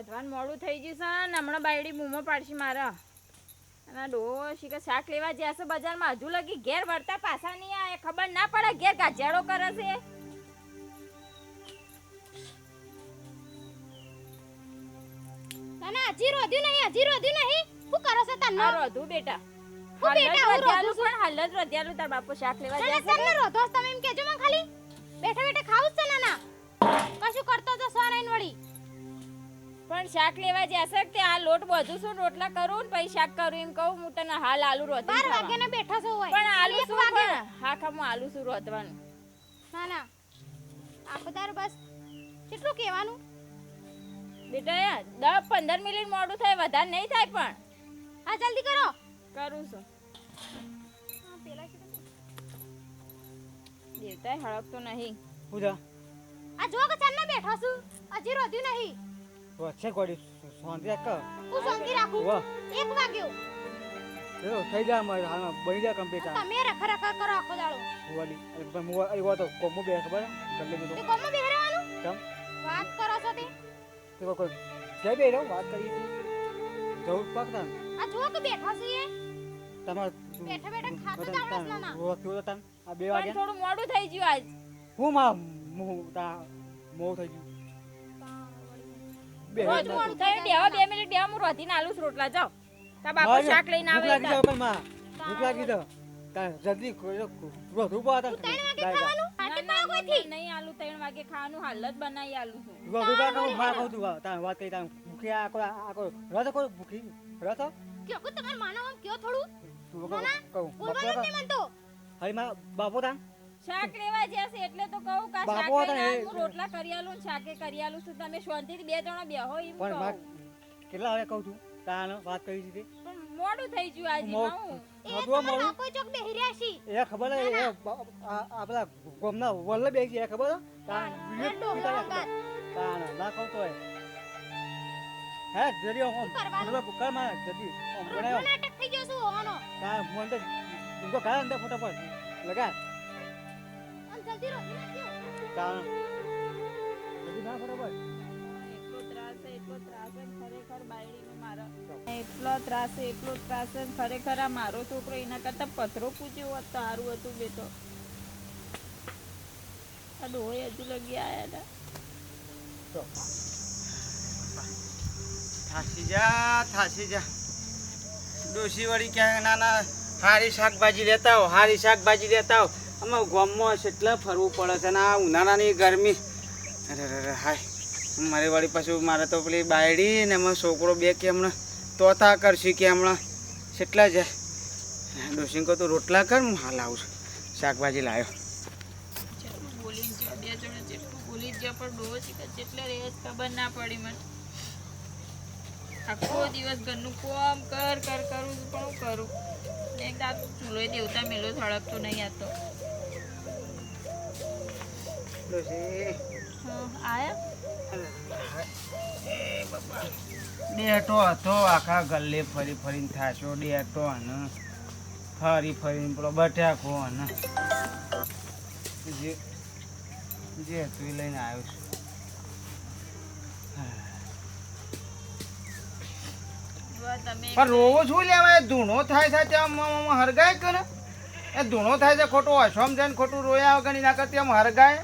વધવાનું મોડું થઈ ગયું છે ને. હમણાં બાયડી બૂમો પાડશે મારા. અને ડો શીખે શાક લેવા જ્યાં છે બજારમાં. હજુ લગી ઘેર વળતા પાછા નહીં આવે ખબર ના પડે ઘેર ગાજેડો કરે છે. તને હજી રોધ્યું નહીં હજી રોધ્યું નહીં? શું કરો છો તને? રોધું બેટા. હું બેટા, હું રોધું પણ હાલ જ રોધ્યાલું તાર બાપુ શાક લેવા જાય છે તને રોધો તમે એમ કેજો મને ખાલી. બેઠા બેઠા ખાવું છે નાના. કશું કરતો તો સો નહીં વળી. પણ શાક લેવા જશે તે આ લોટ બધું શું રોટલા કરું ને પછી શાક કરું એમ કહું હું તને હાલ આલુ રોધી બાર વાગે ને બેઠા છો હોય. પણ આલુ શું વાગે પણ? હા ખામું આલુ શું રોધવાનું ના ના. આપદાર બસ. કેટલું કહેવાનું? બેટા દસ પંદર મિનિટ મોડું થાય વધારે નહીં થાય પણ. હા જલ્દી કરો. કરું છું. હા, પેલા કીધું. દેવતા હળકતો નહીં. પૂજા આ જો કે ચાલના બેઠા છું. હજી રોધ્યું નહીં. વચ્ચે કોડી શાંતિ રાખ. હું શાંતિ રાખું? એક વાગ્યો. જો થઈ જા મારે હાલમાં બની જા કમ્પ્લીટ તમે રખા રખા કરો આખો દાડો. વાલી હું એ વાત કોમો બે ખબર ગલ્લે તે કોમો બે બેહરાવાનું કેમ? વાત કરો છો તે. તે કોઈ જઈ બે રહો વાત કરી હતી જવું પાકતા આ જો કે બેઠા છે એ. તમારે બેઠા બેઠા ખાતું જ ના ઓ. કેવું તન આ બે વાગ્યા થોડું મોડું થઈ ગયું આજ. હું માં મો તા મો થઈ ગયું. રોજ મોડું થયું બેહો બે મિનિટ બેહો હું રોધીને આલુ છું રોટલા. જાઓ. તાર બાપુ શાક લઈને ભૂખ લાગી તાર. માં. ભૂખ લાગી જાય જલ્દી રોધું પા તા ત્રણ વાગે ખાવાનું? ના, આટલે ના, પાડો ના, કોઈથી? નહીં આલુ ત્રણ વાગે ખાવાનું. હાલ જ બનાવી આલુ છું. રોધું પા કહું તું તાર વાત કરી તાર ભૂખી આ કોઈ આ કોઈ રથ કોઈ ભૂખી રથ કયો કે તમાર માનો આમ કયો થોડું? તું કહું? બોલવાનું જ મન તો હરી માં બાપો તા શાક લેવા જશે એટલે તો કહું કે શાક બાપુ લઈને હું રોટલા કરી આલું ને શાકે કરી આલું છું તમે શાંતિથી બે જણા બેહો એમ પણ માં કેટલા હવે કહું છું? તાને વાત કરી દીધી પણ મોડું થઈ ગયું આજે મો- હું એ તો તમારા ચોક બેહી રહ્યા છે. એ ખબર હે એ આપલા આ આ ગોમના વલ્લ બેસી છે ખબર હે? તાન. તાન ના કહું તો હે હે આમ કરવાનું? મતલબ કરમાં જલ્દી આમ બનાયો. નાટક થઈ ગયો છું હોવાનો તાન તો ઉनको કાઢ અંદર પર. લગા ના એટલો ત્રાસ એટલો ત્રાસ ખરેખર આ મારો છોકરો એના કરતા પથરો પૂજ્યો હોત તો સારું હતું બે તો. આ ડોહે હજુ લગી આયા હતા થાસી જા થાસી જા. ડોસી વળી ક્યાંક નાના હારી શાકભાજી લેતા હો હારી શાકભાજી લેતા હો આમાં ગામમાં કેટલા ફરવું પડે છે ને આ ઉનાળાની ગરમી. અરે અરે હાય. મારે વળી પાછું મારે તો પેલી બાયડી ને એમાં છોકરો બે કે હમણાં તોતા કરશી કે હમણાં. કેટલા જાય ડોસિંગ તો રોટલા કર, હું હાલ આવું છું. શાકભાજી લાવ્યો બોલી ગયા પણ શીખે જેટલે રહે જ ખબર ના પડી મને. આખો દિવસ ઘરનું કોમ કર કર, કરું કરું? એક દાંત ચૂલો દેવતા મેલો સળગતો નહીં આતો ડોશી હા ડેટો હતો આખા ગલ્લે ફરી ફરીને થાશો ડેટો ને ફરી ફરીને પેલો બટાકો અને જે જે એ લઈને આવ્યો છું. પણ રોવો શું લેવાય ધૂણો થાય છે ત્યાં હરગાય કે ને? એ ધૂણો થાય છે ખોટું અસમ જાય ને ખોટું રોયા વગર ના કરતી આમ હરગાય.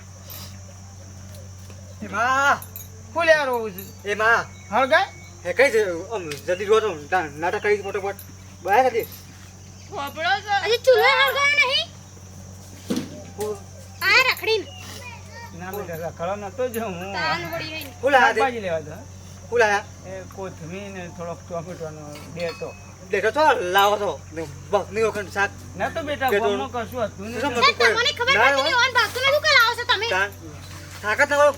એમાં શું લેવા રોવું છે એમાં હરગાય એ કઈ છે? આમ જલ્દી રોતો તો નાટક કરી ફટાફટ. બહાર હતી ખોબળો છો. હજી ચૂલો હળગાયો નહીં? આ રખડીને. ના બેટા નતો જ હું. તાન ફૂલા શાકભાજી લેવા દો ફૂલા એ કોથમીર ને થોડોક ટોમેટોનો ડેટો. દેખો તો લાવો તો. બકની શાક. ના તો બેટા ગોમમાં કશું હતું નહીં. તમને ખબર ના પડતી હોય. નહીં ઓન ભાગતું શું કરાવો છો તમે? તાકાત ના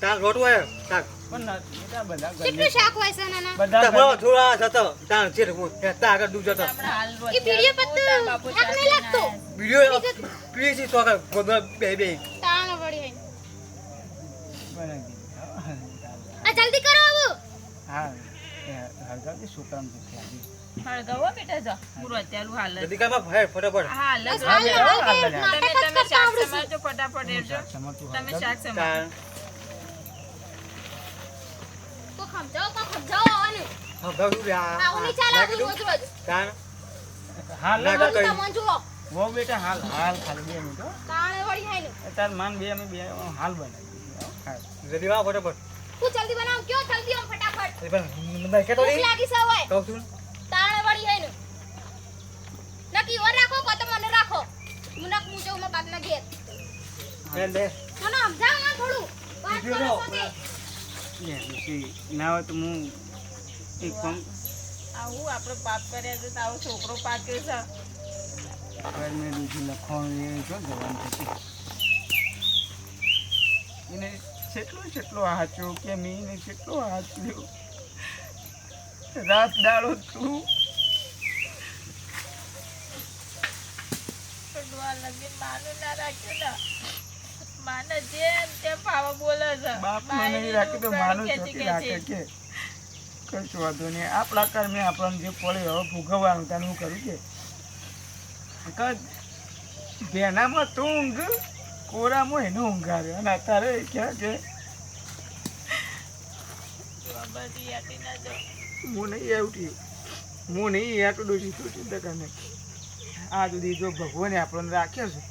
તાન રોટું આવ્યો તાક પણ ના- બધા કેટલું શાક હોય છે નાના? બધા તાક ગલ્લે- થોડા જતો તાન છે હું તા આગળ ડૂબ જતો. એ પીળીએ પત્તું થાક નહીં લાગતો. વિડિયો તો આગળ ગોદવા બે બે. તાન વળી રહીને આ જલ્દી કરો આવું. હા હળગાવજે છોકરાને ભૂખ લાગી હળગાવો બેટા જા. હું અત્યારે હાલ જલ્દી કામ ફટાફટ. હાલ. તમે તમે શાક આવડે ફટાફટ શાક તમે હળગાવ. શાક સમાર તાન સમજાવો કોક સમજાવો આવવાનું હા, ભાઈ, શું રે આ- આવું નહીં ચાલે ના આપણું કીધું? રોજ રોજ તાણ. હાલ ના, ના ના, કર. કઈ- તમને જુઓ વહુ બેટા હાલ હાલ ખાલી બે મિનિટ તાણે વળી હાલ તાર માન બે અમે બે હાલ બનાવી દઈએ, હો. હાલ. જલ્દી આવો ફટાફટ. તું જલ્દી બનાવ કયો જલ્દી આમ ફટાફટ પણ નહીં? લાગી તાણે વળી હાલ નક્કી ઓર રાખો કો તો મને રાખો હું નક હું બાદ ના ઘેર લે, લે. મને સમજાવ ના થોડું વાત કરો લો. ના હોય તો હું એક કામ આવું આપણે પાપ કર્યા તો આવો છોકરો પાક્યો છે. મેં બીજું લખવાનું એ જો જવાનું થશે એને કેટલો કેટલો હાચ્યો કે મેં એને કેટલો હાચ્યો રાત દાડો તું. લગીન માનું ના રાખ્યું ને. માને જેમ તેમ પાવા બોલે છે. બાપ મને રાખી તો માનું ખેંચી ચોકી રાખે. કે? કશું વાંધો નહીં. આપણા કર્મે આપણને જે પડે હવે ભોગવવાનું તને હું કરું કે? ભેનામાં તું ઊંઘ કોરામાં એનો ઊંઘ આવ્યો અને અત્યારે ક્યાં જો. હું નહીં આવતી હું નહીં આટલું ડોસી તું ચિંતા કરીને આ સુધી જો ભગવાને આપણને રાખ્યો છે.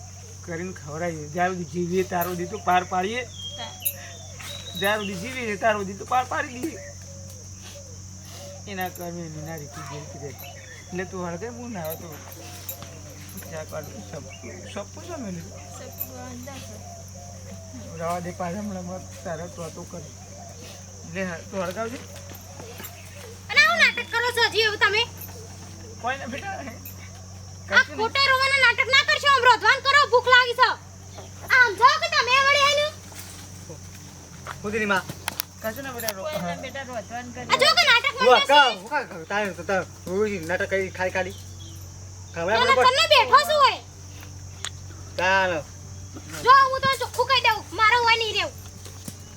કરીને ખવડાવીએ. જ્યાં સુધી જીવીએ ત્યાર સુધી તો પાર પાડીએ. જ્યાં સુધી જીવીએ ત્યાર સુધી તો પાર પાડી દઈએ. એના કર્મે એના રીતે જીવતી રહે એટલે તું હળગે હું ના આવે તો ચા કાઢું સબ સબ છે મેં સપનું અંદર રવા દે પાછા હમણાં તારા તો તો કરી. એટલે તું હળગાવજે નાટક કરો છો હજી એવું તમે. કોઈ ના બેટા. આ ખોટે રોવાના નાટક ના કરશો આમ રોધવાન કરો ભૂખ લાગી છે આમ જાવ કે તમે વળી આયનું સુધીની માં. કશું ના બેટા રો- કોઈ હા. ના બેટા રોધવાન કરી આ જો કે નાટક મને આ કા- કા- તારે તો તાર રોજ નાટક કરી ખાઈ ખાલી. છે બરાબર? તને બેઠો છું હોય ચાલો જો હું તો ચોખ્ખું કહી દઉં મારો હોય નહીં રેવું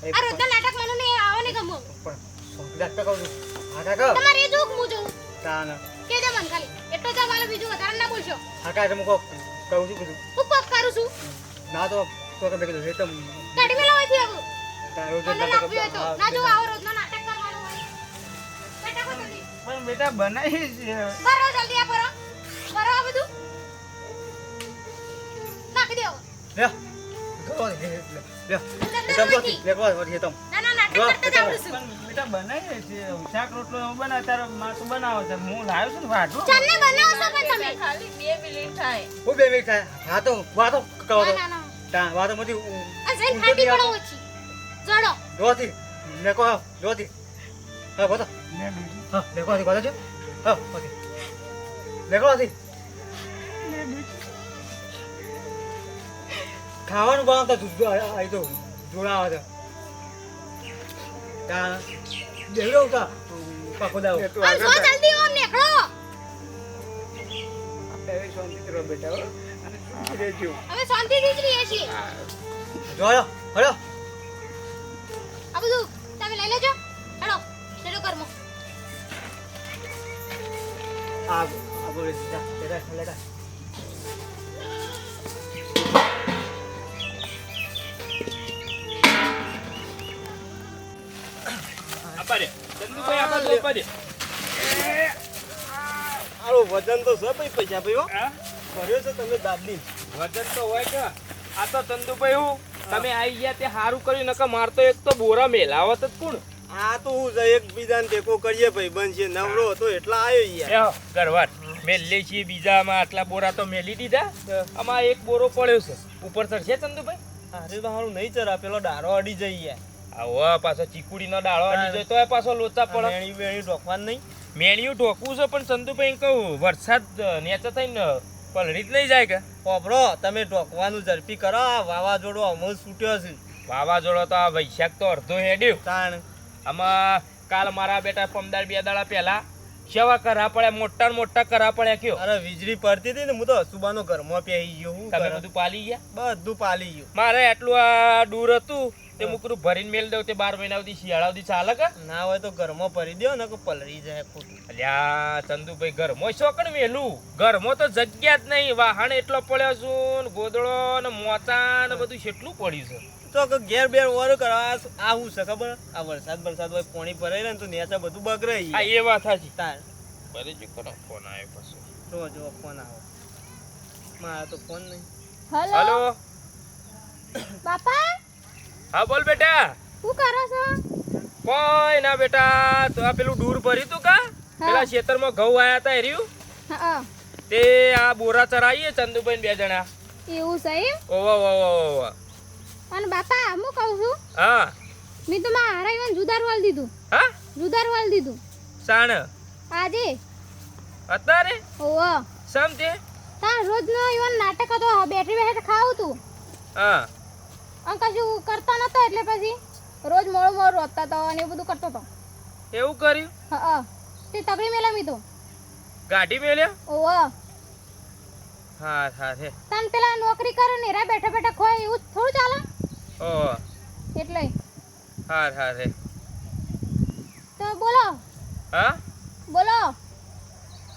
આ રોજના નાટક મને નહીં આવે ને ગમો પણ સંપદાત કહું છું. હા કાકા. તમારે જોક હું જોઉં તાણ. કે દે મને ખાલી એટલો જ મારે બીજું વધારે ના બોલશો. હા કાય તમે કહું- કહું છું કીધું. હું પગ કરું છું. ના તો તો તમે કીધું હે તમ કાઢી મેલો હોયથી આવું. તાર રોજ જ હોય ના જો આવો રોજનો નાટક કરવાનો હોય. બેટા કો જલ્દી પણ બેટા બનાવી છે. બરો જલ્દી આ બરો. બરો આ બધું. નાખી દેવો લે. ને, લે, લે, લે. તમ તો લે, કરો, લે તમ. ના ના બેટા બનાવીએ છીએ શાક રોટલો બનાવે તારો માસું બનાવો છે હું લાવ્યો છું ને વાઢું ચાલને બનાવો છો પણ તમે ખાલી બે મિનિટ થાય હું બે મિનિટ થાય. હા તો વાતો કરો તો. ના ના ના વાતો જઈને ઊંચો ફાટી પડો ઓછી જડો કહો, જોવાથી. હા, બોલો. હા, લે, કહો, કહો છો? હા, બોલથી. લે, કહો, ખાવાનું બનાવતા જોડાવા છે બેહી રહું તા. પાકો દાવ. ચાલ. જલ્દી ઓમ નીકળો હવે શાંતિથી રહો બેટા. અને સુખી રહેજો. હવે શાંતિથી જ રહીએ છીએ જો, હળો, હળો. આ બધું તમે લઈ લેજો હેડો ચલો કર્મો આ આ બોલે છે. જા, લેતા, લેતા. આનું વજન તો છે ભાઈ પૈસા ભાઈ હો. ભર્યો છે તમે દાદલી વજન તો હોય કે આ તો ચંદુભાઈ હું તમે આવી ગયા તે સારું કર્યું નકર મારતો એક તો બોરા મેલાવત જ કોણ? આ તો હું એકબીજાને ટેકો કરીએ ભાઈ બનશે. નવરો હતો એટલા આવ્યો યાર. ગરવાટ મેલે છીએ બીજામાં આટલા બોરા તો મેલી દીધા. આમાં એક બોરો પડ્યો છે. ઉપર ચડશે ચંદુભાઈ? અરે સારું નહીં ચરા પેલો ડારો અડી જઈ યાર. આવો પાછો ચીકુડીનો ડાળો આવી જાય તોય પાછો લોચા પડે. મેણી બેણી ઢોકવાનું નહીં. મેણીયું ઢોકવું છે પણ સંતુભાઈ કહું વરસાદ નેચા થઈને પલળી જ નહીં જાય કે? પોપરો તમે ઢોકવાનું ઝડપી કરો વાવાઝોડો અમુક છૂટ્યો છે. વાવાઝોડો તો આ વૈશાખ તો અડધો હેડ્યો. તાણ. આમાં કાલ મારા બેટા પમદાર બે દાડા પહેલા સેવા કરા પડ્યા મોટા મોટા કરા પડે કયો? અરે વીજળી પડતી હતી ને હું તો સુબાનો ઘરમાં પહેરી ગયો તમે બધું પાલી ગયા? બધું પાલી ગયું. મારે એટલું આ દૂર હતું. તે મુકરું ભરીને મેલ દઉં તે બાર મહિના સુધી શિયાળા સુધી ચાલે કે? ના હોય તો ઘરમાં ભરી દો ને કે પલળી જાય ખોટું. અલ્યા ચંદુભાઈ ઘરમાં શોકણ મેલું ઘરમાં તો જગ્યા જ નહીં વાહણ એટલો પડ્યો છું ને ગોદડો ને મોચા ને બધું કેટલું પડ્યું છે. તો કે ઘેર બેર ઓર કરવા આવું છે ખબર? આ વરસાદ વરસાદ હોય પાણી ભરાય ને તો નેચા બધું બગડે આ એ વાત સાચી. તાર. બરે જે કરો ફોન આવ્યો પછી? જો જો ફોન આવો. મારા તો ફોન નહીં. હેલો હલો બાપા? હા બોલ બેટા. શું કરો છો? કોઈ ના બેટા તો આ પેલું દૂર ભર્યું તું કા? પેલા ખેતરમાં ઘઉં આયા તા એર્યું હા તે આ બોરા ચરાઈએ ચંદુભાઈ ને બે જણા. એવું છે ઓવા ઓવા ઓવા અને બાપા હું કહું છું હા. મેં તો મારા હારાઈવાન જુદાર વાળ દીધું. હા? જુદાર વાળ દીધું. સાણ. આજે? અત્યારે? ઓવો સમજે? તે રોજ નો ઈવન નાટક હતો બેટરી બેટ ખાવું તું. હા. અને કશું કરતા નતો એટલે પછી રોજ મોડું મોડું રોતા તો અને એવું બધું કરતો તો. એવું કર્યું? હા તે તગડી મેલા મી તો ગાડી મેલ્યા? ઓવો હા. હા હે તન પેલા નોકરી કરે ને રા બેઠા બેઠા ખોય એવું થોડું ચાલે? ઓ એટલે. હાર હાર હે. તો બોલો. હા? બોલો.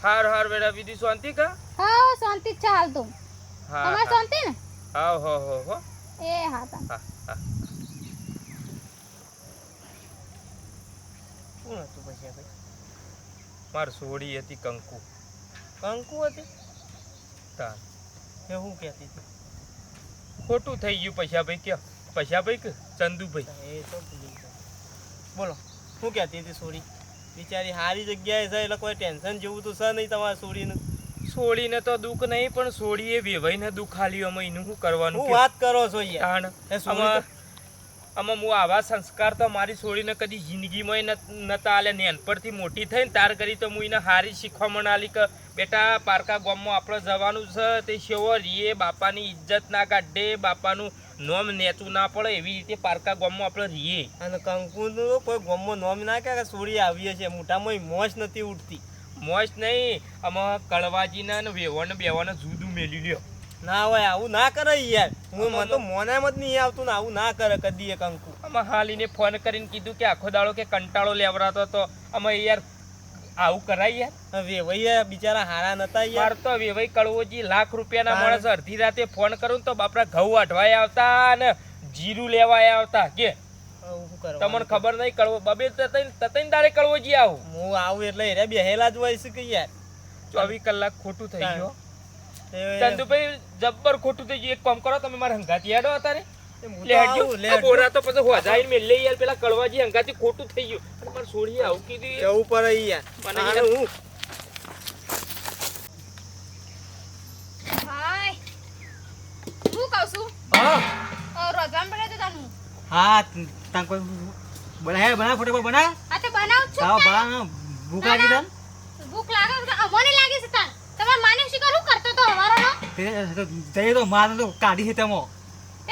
હાર હાર બેટા બીજી શાંતિ કા? હા શાંતિ ચાલ છે હાલ તો. હા તમારે શાંતિ ને? હા હો હો હો. એ હા તા. શું હતું પછી ભાઈ? માર સોડી હતી કંકુ. કંકુ હતી? તાર એ હું કહેતી હતી? ખોટું થઈ ગયું પૈસા ભાઈ કયો? પૈસા ભાઈ કે? ચંદુભાઈ. એ તો બોલો શું કહેતી હતી સોરી બિચારી સારી જગ્યાએ છે એટલે કોઈ ટેન્શન જેવું તો છે નહીં તમારા સોરીનું સોડીને તો દુઃખ નહીં પણ સોડીએ વેવાઈને દુઃખ આલ્યું અમે એનું શું કરવાનું હું વાત કરો છો યાર આમાં હું આવા સંસ્કાર તો મારી છોડીને કદી જિંદગીમાં નતા આલે. નેનપણથી મોટી થઈને તાર કરી તો હું એને હારી શીખવા મનાલી કે બેટા પારકા ગામમાં આપણે જવાનું છે તે શેવો રીએ? બાપાની ઇજ્જત ના કાઢે બાપાનું નોમ નેચું ના પડે એવી રીતે પારકા ગામમાં આપણે રીએ. અને કંકુનું કોઈ ગામમાં નોમ ના કે સોળી આવીએ છે મોટામાં મોજ નથી ઉઠતી મોજ નહીં. આમાં કળવાજીના ને વેવાને બેવાને જુદું મેલી લ્યો. ના હોય આવું ના કરે યાર. હું મને તો મોનામ જ નહીં આવતું ને આવું ના કરે કદી એક અંકુ. આમાં હાલીને ફોન કરીને કીધું કે આખો દાડો કે કંટાળો લેવરાતો તો આમાં યાર આવું કરાય યાર? વેવાઈ બિચારા હારા નતા યાર. તો વેવાઈ કળવોજી લાખ રૂપિયાના માણસ અડધી રાતે ફોન કરું ને તો બાપરા ઘઉં અઢવાય આવતા અને જીરું લેવાય આવતા. કે? તમને ખબર નહીં કળવો બબે તતઈ તારે દાડે કળવોજી આવું. હું આવું એટલે એરે બેહેલા જ હોય છે કે યાર. ચોવીસ કલાક ખોટું થઈ ગયો. ચંદુભાઈ જબ્બર ખોટું થઈ ગયું. એક કામ કરો તમે મારા હંગાતી હેડો અત્યારે. બોરા તો પછી હોજાઈને મેલ લઈ યાર પેલા કળવાજી હંગાતી ખોટું થઈ ગયું. મારે સોડી આવું કીધું પડે યાર. મને હું હાય હું કહું છું હા રોજવાન પડે તો તાનું હા તાન કોઈ બનાય બનાય ફટાફટ બના આ તે બનાવું છું તાવ તાન. બા ભૂખ લાગી તન? ભૂખ લાગે છે અમને લાગે છે તાન. તમાર માને શિકાર શું કરતો તો હવારોનો તે તે તો માર તો કાઢી છે તેમાં.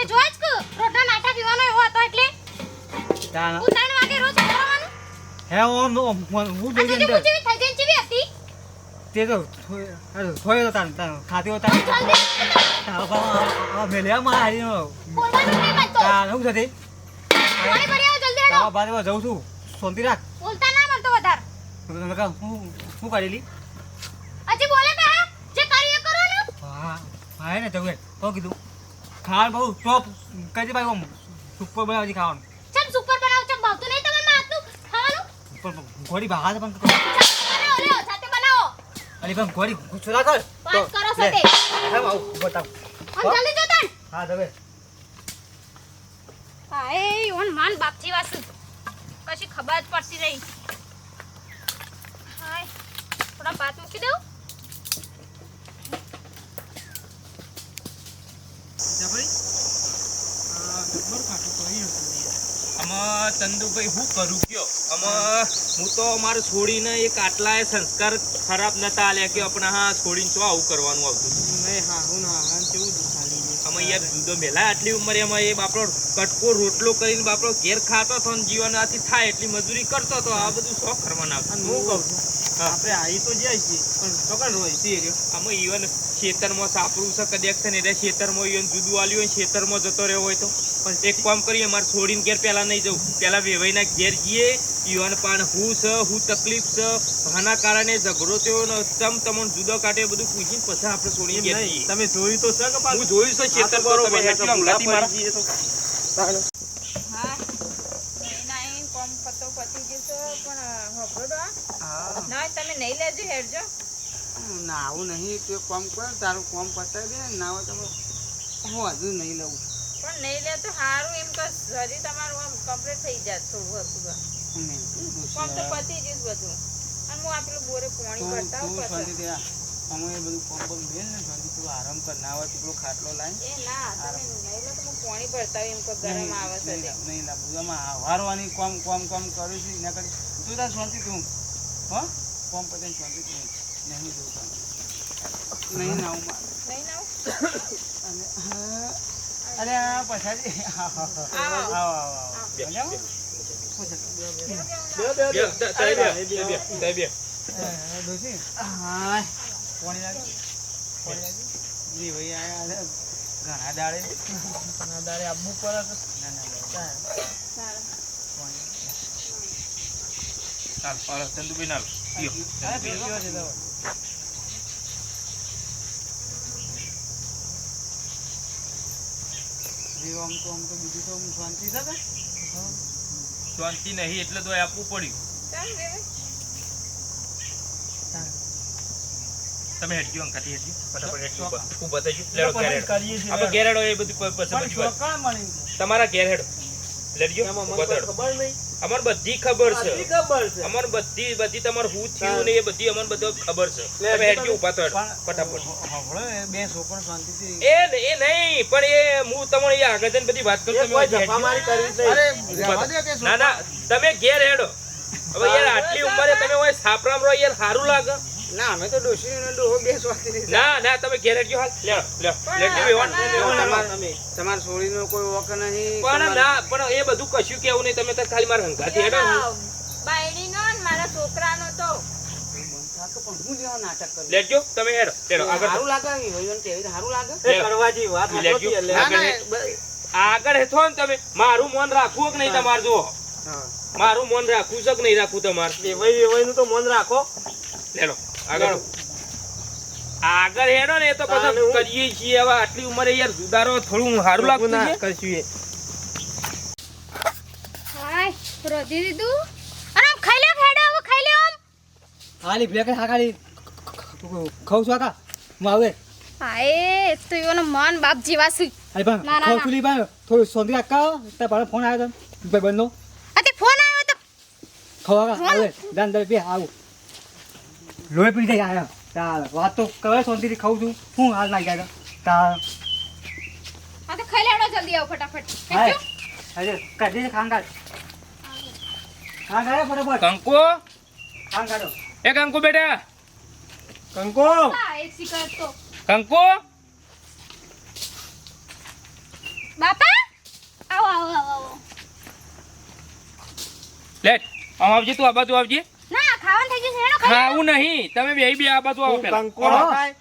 એ જોઈ જ કે રોટલા નાટા પીવાનો એવો હતો એટલે. તાન. ઉતાણ વાગે રોજ કરવાનું હે ઓમ ઓમ હું જોઈ અંદર. થઈ જેવી હતી? તે તો થોયો તો તાન તાન ખાતી હોતા જલ્દી. તાવ બા મેલ્યા મારી નો બોલવાનું નહીં બનતો તાન હું થતી પાણી ભરી આવ જલ્દી હેડો તાવ બાદ જઉં છું. શાંતિ રાખ. બોલતા ના બનતો કા હું હું કાઢેલી અજી બોલે બે જે કરી એ કરો ને. હા હા ને જવું તો કીધું. ખાવાનું બહુ ટોપ કઈ દે ભાઈ સુપર બનાવજી ખાવાનું. ચમ સુપર બનાવ ચમ ભાવતું નહીં તમારે હાથનું ખાવાનું? પણ ઘોડી બહાર પણ કરો. ઓલે સાથે બનાવો. અલી પણ ઘોડી ગુસ્સો કર. પાસ કરો સાથે. હા હેમ બતાવ જલ્દી જો તણ. હા દવે હા એ ઓન માન બાપજી વાસુ કશી ખબર જ પડતી રહી હાય થોડા ભાત મૂકી દઉં? આમાં ચંદુભાઈ હું કરું કયો? આમાં હું તો મારે છોડીને એક આટલાય સંસ્કાર ખરાબ નતા આલ્યા કે આપણે હા છોડીને તો આવું કરવાનું આવતું નહીં હા હું ના હા કેવું યાર, જુદો મેલા આટલી ઉંમરે એમાં એ બાપડો કટકો રોટલો કરીને બાપડો ઘેર ખાતો હતો જીવન આથી થાય એટલી મજૂરી કરતો હતો. આ બધું શોખ કરવાના હું કહું છું. આપણે આવી તો જાય છે પણ ચોકડ હોય છે એ રહ્યો. આમાં ઈવન ખેતરમાં સાપરું છે કદાચ છે ને એટલે ખેતરમાં ઈવન જુદું આલ્યું હોય ખેતરમાં જતો રહ્યો હોય તો. પણ એક કામ કરીએ મારે છોડીને ઘેર પહેલાં નહીં જવું. પહેલાં વેવાઈના ઘેર જઈએ ઈવન પણ હું છે હું તકલીફ છે આના કારણે ઝઘડો થયો ને તમ તમને જુદો કાઢે બધું પૂછીને પછી આપણે છોડીને ઘેર જઈએ. તમે જોયું તો છે કે હું જોયું છે ખેતર બરોબર મારા તો. હા નહીં નહીં કોમ પતો પતી જશે પણ હબડો હા ના તમે નહીં લેજો હેરજો ના આવું નહીં તું કોમ કર તારું કોમ પતાવી દે ના હોય તો હું હજુ નહીં લઉં. પણ નહીં લે તો સારું એમ કે હજી તમારું આમ કમ્પ્લીટ થઈ જાય થોડું હતું કોમ તો પતી જ બધું. અને હું આ પેલું બોરે પાણી કરતા તું અમે બધું કોમ કોમ મેલ ને શાંતિ તું આરામ કર ના તો પેલો ખાટલો લાય. એ ના તમે નહીં લો તો હું પાણી ભરતા એમ કે ગરમ આવે છે તે. નહીં ના બધામાં વારવાની કોમ કોમ કોમ કરું છું એના કરી તું તાર શાંતિ તું હો? કામ પતાવીને શાંતિ નહીં જોતા. નહીં ના નહીં ના અને અરે આ પછાડી. આવો. આવો. આવો મજામાં? ઘણા દાડે. ના દાડે આબુ પર ના ના. હાલ, હાલો, ચંદુભાઈ ના આમ તો આમ તો બીજું તો શાંતિ છે કે? શાંતિ નહીં એટલે તો આપવું પડ્યું તમે હેડજો અંકાથી હેડજો ફટાફટ હેડજો. ઊભા- થઈ જાઓ. લેડો ઘેર હેડો. આપણે ઘેર હેડો એ બધું પસંદ. તમારા ઘેર હેડો લેડજો ઊભા ખબર નહીં અમારે બધી ખબર છે. બધી ખબર છે. અમારે બધી બધી તમાર હું થયું ને એ બધી અમને બધો ખબર છે. તમે હેડ તમે- ઊભા થડો પણ ફટાફટ. એ બે છોકરો શાંતિથી. એ એ નહીં પણ એ હું તમને એ આગળ જઈને બધી વાત કરું તમે કોઈ મારી કરી અરે દે કે ના ના તમે ઘેર હેડો. હવે યાર આટલી ઉંમરે તમે હોય સાપરામ રહો યાર સારું લાગે. ના અમે તો ડોશી ડોહો બે ના ના તમે ઘેર હેડજો હાલ. લેડો લેડો લેડજો વેવાણ તમારે- વેવાણ. તમે તમારા છોડીનો કોઈ વોક નહીં પણ ના પણ એ બધું કશું કેવું નહીં તમે તો ખાલી મારા હંગાથી હેડો. બાયડીનો ને મારા છોકરાનો તો. થાકે પણ હું લેવા નાટક કરું? લેડજો તમે હેડો લેડો આગળ સારું લાગે લાગે. કરવાજી વાત લેજો. આગળ હેઠો ને તમે. મારું મન રાખવું કે નહીં તમારે જો મારું મન રાખવું છે કે નહીં રાખવું તમારે? વેવાઈ તો મન રાખો. લેડો આગળ. આગળ હેડો ને એ તો પછી કરીએ છીએ હવે. આટલી ઉંમરે યાર સુધારો થોડું સારું લાગતું ના છે. કરશું હાય રોધી દીધું અરે ખાઈ લે ખેડા હવે ખાઈ લે આમ. હાલી બ્લેક હાકાલી ખાઉં છું આકા હું હાય તો એનો મન બાપ જેવા અરે પણ ના, ના, ખાઉં ના. છું લી ભાઈ. થોડું શાંતિ રાખા તાર પાસે ફોન આવ્યો તો ભાઈ બંધો ફોન આવ્યો તો. ખાવા આવે દાન દર બે આવું. લોહી પી જાય આવ્યા તાર વાત તો કવે શાંતિથી ખાઉં છું. હું હાલ ના ગયા તાર આ તો ખાઈ લેવડો જલ્દી આવો ફટાફટ. હાય. અરે કાઢી ખાંગ કાઢો. ફટાફટ. કંકુ? ખાંગ એ કંકો બેટા. કંકો! હા તો. બાપા? આવો આવો આવો આવો. લેટ આમ આવજે તું આ બાજુ આવજે. ખાવાનું થઈ ગયું છે હેડો ખાવું નહીં. તમે બે બે આ બાજુ આવો પેલા. ખાય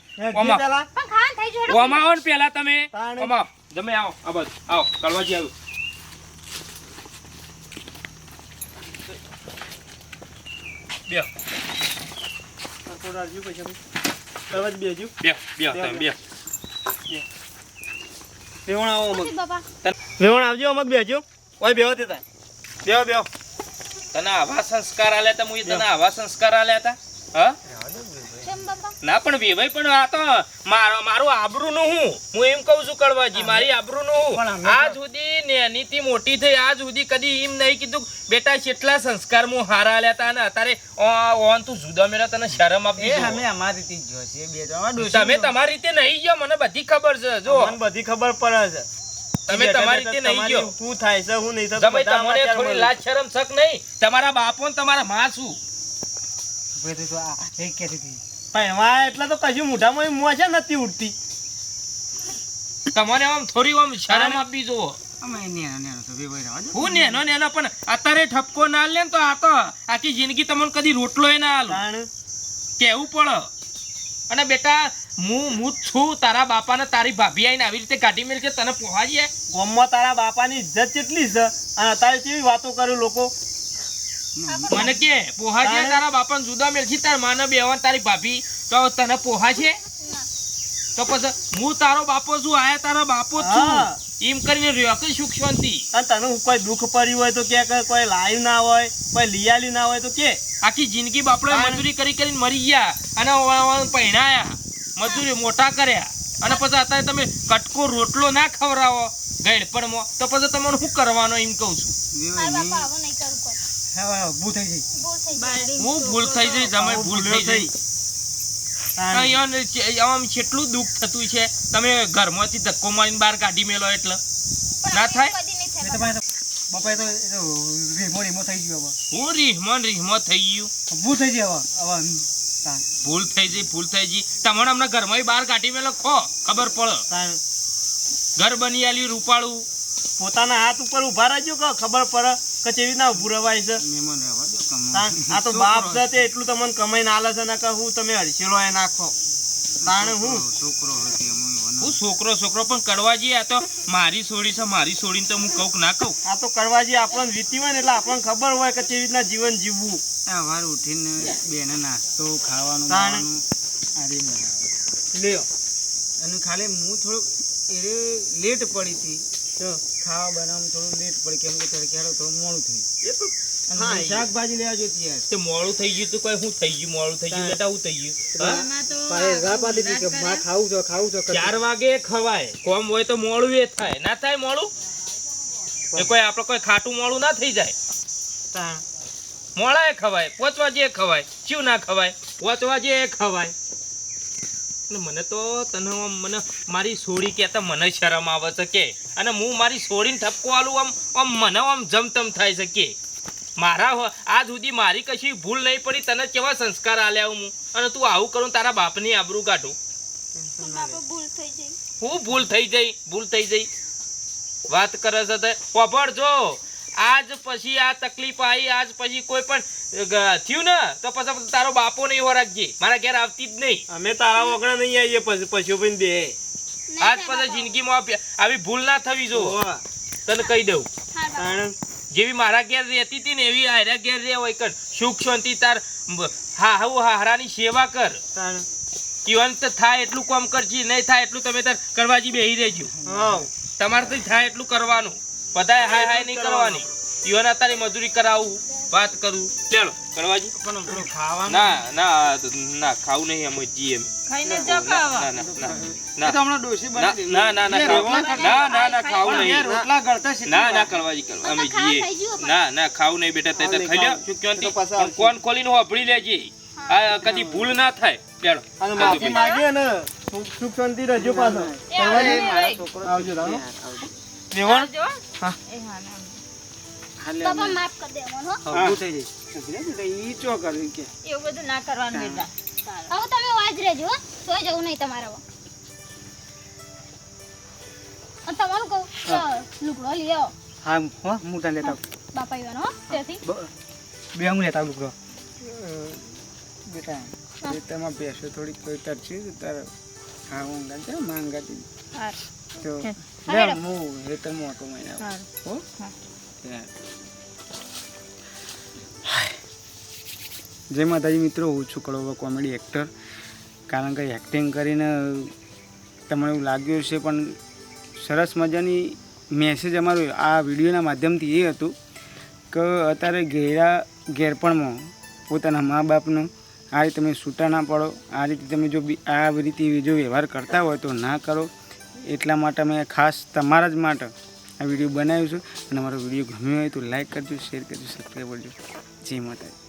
પેલા પણ ખાવાનું થઈ ગયું હેડો ઓમાં આવો ને પેલા તમે. ઓમા ઓમાં આવો. તમે આવો આ બાજુ. આવો કળવાજી આવો. બે પછી અમે. તરત બેસજો. બે બે તમે બે વેવણ આવો અમુક. વેવણ આવજો અમુક બેસજો ઓય બેહો તે તાર. બેહો બેહો. તને આવા સંસ્કાર આલ્યા તા? મુએ તને આવા સંસ્કાર આલ્યા હતા હા? ના પણ વેવાઈ પણ આ તો મારો મારું આબરૂ નું હું. હું એમ કહું છું કડવાજી મારી આબરૂ નું હું. આજ સુધી નેની થી મોટી થઈ આજ સુધી કદી એમ નહીં કીધું બેટા કેટલા સંસ્કાર હું હારા આલ્યા તા ને અત્યારે ઓન તું જુદા મેરા તને શરમ આપી અમે અમારી રીતે જો છે બે તમે તમારી રીતે નહીં ગયો મને બધી ખબર છે જો. મને બધી ખબર પડે છે. તમે તમારી રીતે નહીં ગયો. શું થાય છે હું નહીં થતું તમે તમારે થોડી લાજ શરમ શક નહીં. તમારા બાપો ને તમારા માં શું? ભાઈ તો આ એ કહેતી હતી. પહેવા એટલે તો કશું મોઢામાં મોજા નથી ઉઠતી તમારે આમ થોડી આમ શરમ આપવી દો. હું નેનો નેનો પણ અત્યારે ઠપકો ના લે તો આ તો આખી જિંદગી તમને કદી રોટલો ના આલું. કેવું પડે? અને બેટા હું હું છું તારા બાપાને તારી ભાભી આવીને આવી રીતે કાઢી મેળ કે તને પહોંચી ગામમાં તારા બાપાની ઇજ્જત કેટલી છે અને અત્યારે કેવી વાતો કરે લોકો? મને કે પોહાજે તારે? બાપાને જુદા મેલથી તાર માને બેવા તારી ભાભી. તો તને પોહા છે? તો પછી હું તારો બાપો છું આયા તારા બાપો છું. એમ કરીને રહ્યો કે સુખ શાંતિ. અને તને કોઈ દુઃખ પડ્યું હોય તો કે કોઈ લાઈવ ના હોય કોઈ લિયાલી ના હોય તો કે? આખી જિંદગી બાપડે. મજૂરી કરી કરીને મરી ગયા અને પહેણાયા મજૂરી મોટા કર્યા. અને પછી અત્યારે તમે કટકો રોટલો ના ખવડાવો ગેડપણમાં તો પછી તમારે શું કરવાનો એમ કહું છું? હા બાપા હવે નહીં કરું કોઈ. હવે ઊભું થઈ જઈ ભૂલ થઈ ગઈ. હું ભૂલ થઈ જઈ તમે ભૂલ થઈ જઈ આમ કેટલું દુઃખ થતું છે. તમે ઘરમાંથી ધક્કો મારીને બહાર કાઢી મેલો એટલે. ના થાય? તો રીમો રીમો થઈ ગયો હવે. હું રીહમન રીહમો થઈ ગયું. ભૂલ થઈ જાય હવે હવે ભૂલ થઈ જઈ ભૂલ થઈ જઈ તમારે અમને ઘરમાં બહાર કાઢી મેલો ખો ખબર પડે. ઘર બની આલી રૂપાળું. પોતાના હાથ ઉપર ઊભા રહેજો કે ખબર પડે કે કેવી રીતના ઉભું રવાય છે. આ તો બાપ છે તે એટલું તમને કમાઈને આલે છે ને કે હું તમે હરશેલો એ નાખો. તાણે હું? છોકરો. હું છોકરો છોકરો પણ કડવાજી આ તો મારી છોડી છે મારી છોડીને તો હું કહું ના કહું. આ તો કરવા આપણને વીતી હોય ને એટલે આપણને ખબર હોય કે કેવી રીતના જીવન જીવવું. આ ઉઠીને બેને નાસ્તો ખાવાનું. તાણ. બાવાનું આ રે બનાવે લ્યો. અને ખાલી હું થોડુંક એ લેટ પડી હતી. તો ખાવા બનાવવામાં થોડું લેટ પડી કેમ કે તડકેડો થોડું મોડું થયું એ તો હા, શાકભાજી લેવા જોતી યાર. તે મોડું થઈ ગયું તો કોઈ શું થઈ ગયું? મોડું થઈ ગયું બેટા શું થઈ ગયું. હા? એમાં તો ભાઈ રાહ પાડી હતી કે માં ખાવું છે ખાવું છે ચાર વાગે ખવાય. કોમ હોય તો મોડું એ થાય. ના થાય મોડું? એ કોઈ આપણે કોઈ ખાટું મોડું ના થઈ જાય. મોડા ખવાય પોચવા જે ખવાય શું ના ખવાય પોચવા જે ખવાય. મને તો તને મને મારી સોડી કહેતા મને શરમ આવે છે કે અને હું મારી સોડીને ઠપકો આલું આમ આમ મને આમ જમતમ થાય છે કે મારા આજ સુધી મારી કશી ભૂલ નહીં પડી તને કેવા સંસ્કાર આલ્યા હું? અને તું આવું કરું તારા બાપની આબરૂ કાઢું. હું ભૂલ થઈ જઈ ભૂલ થઈ જઈ. વાત કરે છે તે. જો. આજ પછી આ તકલીફ આવી આજ પછી કોઈ પણ થયું ને તો પછી તારો બાપો નહીં હો રાખજે. મારા ઘેર આવતી જ નહીં. અમે તારા વગણા નહીં આવીએ પછી પણ બે. આજ પછી જિંદગીમાં આવી ભૂલ ના થવી જો. તને કહી દઉં. જેવી મારા ઘેર રહેતી હતી ને એવી હારા ઘેર રહે હોય કર. સુખ શાંતિ તાર હા હું હારાની સેવા કર. જીવંત થાય એટલું કામ કરજી નહીં થાય એટલું તમે તાર કરવાજી બેહી રહેજો. તમારે તો થાય એટલું કરવાનું. બધાએ હાય હાય નહીં કરવાની ઈવન અત્યારે મજૂરી કરાવું વાત કરું ચાલો કરવાજી પણ થોડું ખાવાનું ના ના ના ખાવું નહીં અમે જી એમ ખાઈને જો ના ખાવા ના ના ના તો હમણાં ડોસી ના ના ના ના ના ના ના ખાવું નહીં રોટલા ગળતા છે ના ના કરવાજી કરો અમે જીએ. ના ના ખાવું નહીં બેટા તે તો ખાઈ લ્યો નહીં, શું ખાવું. તો પણ કોણ ખોલીને વાપરી લેજે આ કદી ભૂલ ના થાય ચાલો અને માફી માંગે ને સુખ શાંતિ રહેજો પાછો આવજો, આવજો આવજો. હા. એ હા, ના. ખાલી બાપા અમે- માફ કરી દેવાનું હો. હા, થઈ બેટા, ઈ ચો કરવી કે. એવું બધું ના કરવાનું બેટા. હવે તમે વાજ રહેજો તો સોય જવું નહીં તમારે તમારું કહું? લુગડો લઈ આવો. હા હો હું તને લેતા આવું. બાપા ઈવાનો હો ત્યાંથી. બે હું લેતા આવું લુગડો. બેટા બેટામાં બેસો થોડીક કોઈ તરસી તારે હા હા. તો હું ખેતરમાં ઓટો મારી આવું. હા હો હા. ત્યાં. જય માતાજી મિત્રો હું છું કડોબા કોમેડી એક્ટર કારણ કે એક્ટિંગ કરીને તમને એવું લાગ્યું છે પણ સરસ મજાની મેસેજ અમારું આ વિડીયોના માધ્યમથી એ હતું કે અત્યારે ઘેરા ઘેરપણમાં પોતાના મા બાપનો આ રીતે તમે છૂટા ના પડો આ રીતે તમે જો બી- આ રીતે જો વ્યવહાર કરતા હોય તો ના કરો એટલા માટે મેં ખાસ તમારા જ માટે આ વીડિયો બનાવ્યો છું. અને અમારો વીડિયો ગમ્યો હોય તો લાઈક કરજો શેર કરજો સબસ્ક્રાઈબ કરજો. જય માતાજી.